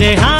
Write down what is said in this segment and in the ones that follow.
तेरे हाथ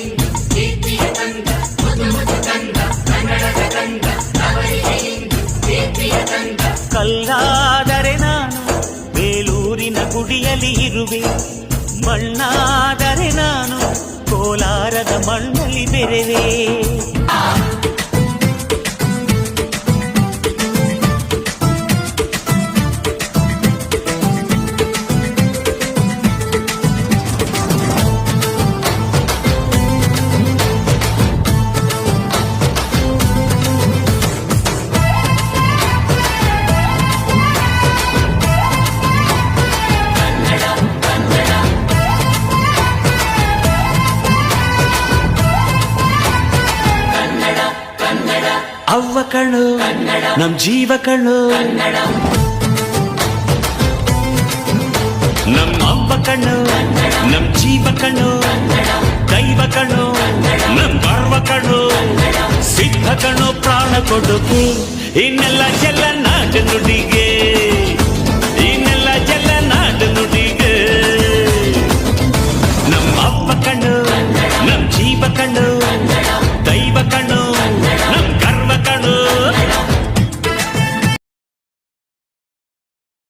ಗುಡಿಯಲ್ಲಿ ಇರುವೆ. ಮಣ್ಣಾದರೆ ನಾನು ಕೋಲಾರದ ಮಣ್ಣಲ್ಲಿ ಬೆರೆವೆ. ಅವ್ವ ಕಣ್ಣು, ನಮ್ ಜೀವ ಕಣ್ಣು. ನಮ್ಮ ಅವ್ವ ಕಣ್ಣು, ನಮ್ ಜೀವ ಕಣ್ಣು. ದೈವ ಕಣ್ಣು, ನಮ್ ಗರ್ವ ಕಣ್ಣು. ಸಿದ್ಧ ಕಣ್ಣು, ಪ್ರಾಣ ಕೊಡುಕು ಇನ್ನೆಲ್ಲ ಎಲ್ಲ ನಾಟ ನುಡಿಗೆ